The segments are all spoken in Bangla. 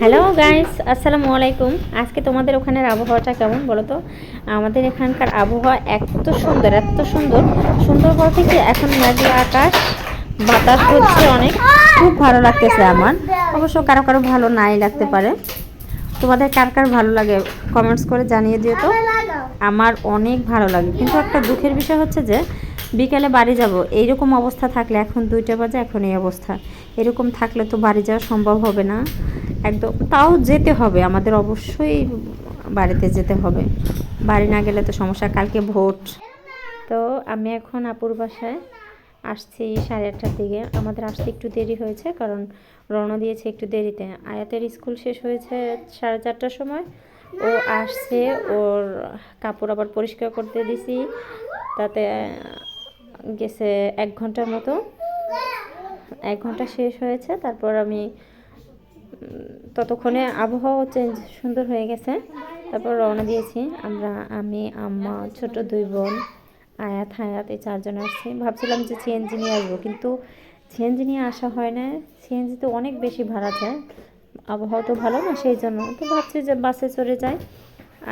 হ্যালো গাইস আসসালামু আলাইকুম আজকে তোমাদের ওখানের আবহাওয়াটা কেমন বলো তো? আমাদের এখানকার আবহাওয়া এত সুন্দর এত সুন্দর। সুন্দর বলতে কি এখন মেঘলা আকাশ, বাতাস হচ্ছে অনেক। খুব ভালো লাগতেছে আমার। অবশ্য কারও কারও ভালো নাই লাগতে পারে। তোমাদের কার কার ভালো লাগে কমেন্টস করে জানিয়ে দিও তো। আমার অনেক ভালো লাগে। কিন্তু একটা দুঃখের বিষয় হচ্ছে যে, বিকেলে বাড়ি যাব, এইরকম অবস্থা থাকলে এখন দুইটা বাজে, এখন এই অবস্থা। এরকম থাকলে তো বাড়ি যাওয়া সম্ভব হবে না। একদম। তাও যেতে হবে, আমাদের অবশ্যই বাড়িতে যেতে হবে। বাড়ি না গেলে তো সমস্যা, কালকে ভোট। তো আমি এখন আপুর বাসায় আসছি সাড়ে আটটার দিকে। আমাদের আসতে একটু দেরি হয়েছে, কারণ রওনা দিয়েছে একটু দেরিতে। আয়াতের স্কুল শেষ হয়েছে সাড়ে চারটার সময়। ও আসছে, ওর কাপড় আবার পরিষ্কার করতে দিছি। তাতে গেছে এক ঘণ্টার মতো। এক ঘণ্টা শেষ হয়েছে, তারপর আমি ততক্ষণে আবহাওয়া চেঞ্জ সুন্দর হয়ে গেছে। তারপর রওনা দিয়েছি। আমরা, আমি, আম্মা, ছোট দুই বোন, আয়াত, হায়াত এই চারজন আসছি ভাবছিলাম যে সিএনজি নিয়ে আসব, কিন্তু সিএনজি নিয়ে আসা হয় না। সিএনজি তো অনেক বেশি ভাড়া যায়। আবহাওয়া তো ভালো না সেই জন্য। তো ভাবছি যে বাসে চড়ে যাই।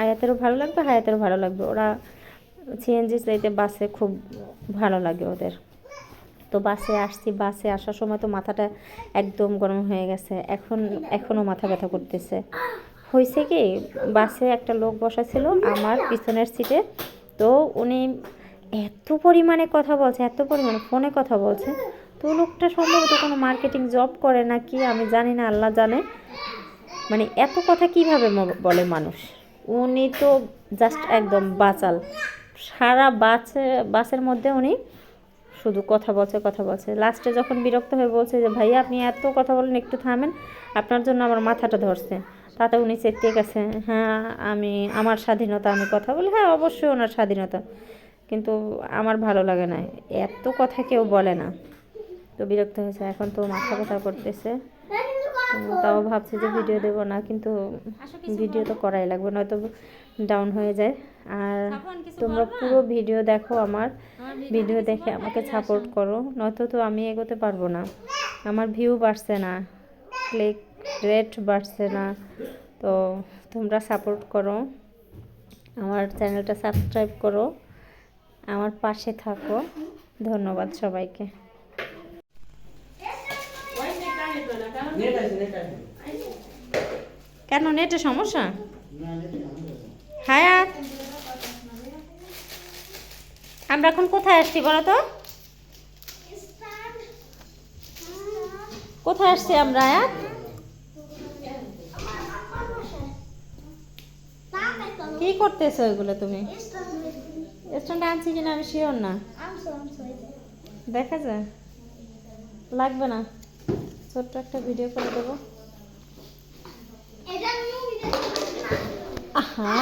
আয়াতেরও ভালো লাগবে, হায়াতেরও ভালো লাগবে। ওরা সিএনজি চাইতে বাসে খুব ভালো লাগে ওদের। তো বাসে আসছি, বাসে আসার সময় তো মাথাটা একদম গরম হয়ে গেছে। এখন, এখনও মাথা ব্যথা করতেছে। হয়েছে কি, বাসে একটা লোক বসা ছিল আমার পিছনের সিটে তো উনি এত পরিমাণে কথা বলছে, এত পরিমাণে ফোনে কথা বলছে। তো লোকটা সম্ভবত কোনো মার্কেটিং জব করে না কি, আমি জানি না, আল্লাহ জানে। মানে এত কথা কীভাবে বলে মানুষ? উনি তো জাস্ট একদম বাচাল। সারা বাসে, বাসের মধ্যে উনি শুধু কথা বলছে কথা বলছে। লাস্টে যখন বিরক্ত হয়ে বলছে যে ভাইয়া আপনি এত কথা বলেন একটু থামেন আপনার জন্য আমার মাথাটা ধরছে। তাতে উনি চেতে গেছে হ্যাঁ আমি আমার স্বাধীনতা আমি কথা বলি? হ্যাঁ অবশ্যই ওনার স্বাধীনতা। কিন্তু আমার ভালো লাগে না এত কথা কেউ বলে না। তো বিরক্ত হয়েছে এখন তো মাথা ব্যথা করতেছে। তাও ভাবছি যে ভিডিও দেবো না। কিন্তু ভিডিও তো করাই লাগবে নয়তো ডাউন হয়ে যায়। আর তোমরা পুরো ভিডিও দেখো আমার। ভিডিও দেখে আমাকে সাপোর্ট করো নয়তো তো আমি এগোতে পারব না। আমার ভিউ বাড়ছে না ক্লিক রেট বাড়ছে না। তো তোমরা সাপোর্ট করো আমার চ্যানেলটা সাবস্ক্রাইব করো আমার পাশে থাকো। ধন্যবাদ সবাইকে। কেন নেটে সমস্যা না নেট হায়াত আমরা এখন কোথায় আসছি বলো তো? কোথায় আসছি আমরা আয়াত? কি করতেছো ওইগুলো তুমি? স্ট্যান্ড আনছি কিনা আমি শিওর না। দেখা যায় লাগবে না। ছোট্ট একটা ভিডিও করে দেবো। আহা।